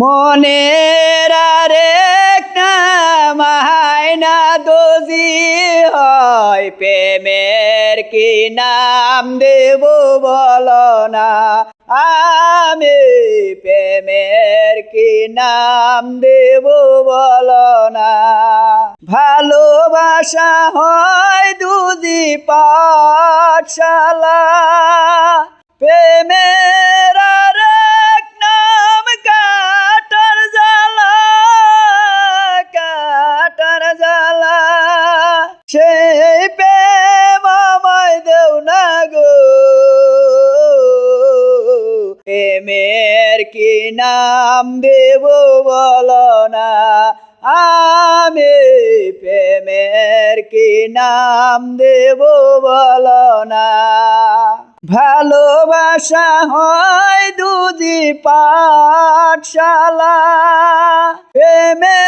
মনের আরেক নাম হায়না দোজি হয়, প্রেমের কি নাম দেব বলো না। আমি প্রেমের কি নাম দেব বল না। ভালোবাসা হয় দুজি পাঠশালা, প্রেমের প্রেমের কি নাম দেব বলো না? আমি প্রেমের কি নাম দেব বলো না? ভালোবাসা হয় দুজি পাঠশালা। প্রেমের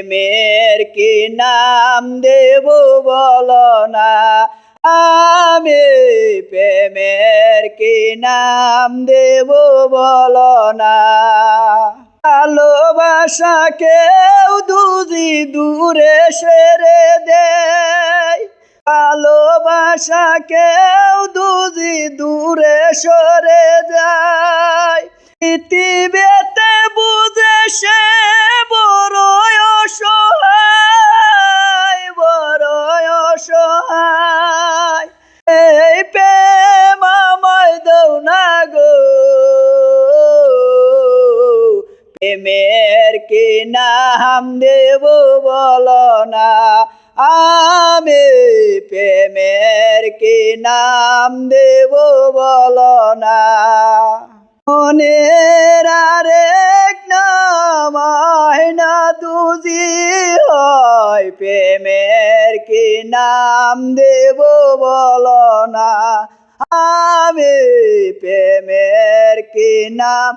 প্রেমের কি নাম দেব বলো না? আমি প্রেমের কি নাম দেব বলো না? ভালোবাসা কেউ দুজি দূরে সেরে দেয়। ভালোবাসা কেউ দুজি দূরে সরে যায়। পৃথিবীতে প্রেমের কি নাম দেব বলো না? আমি প্রেমের কি নাম দেব বলো না? মনের আরেক প্রেমের কি নাম দেব বলো না? আমি প্রেমের কি নাম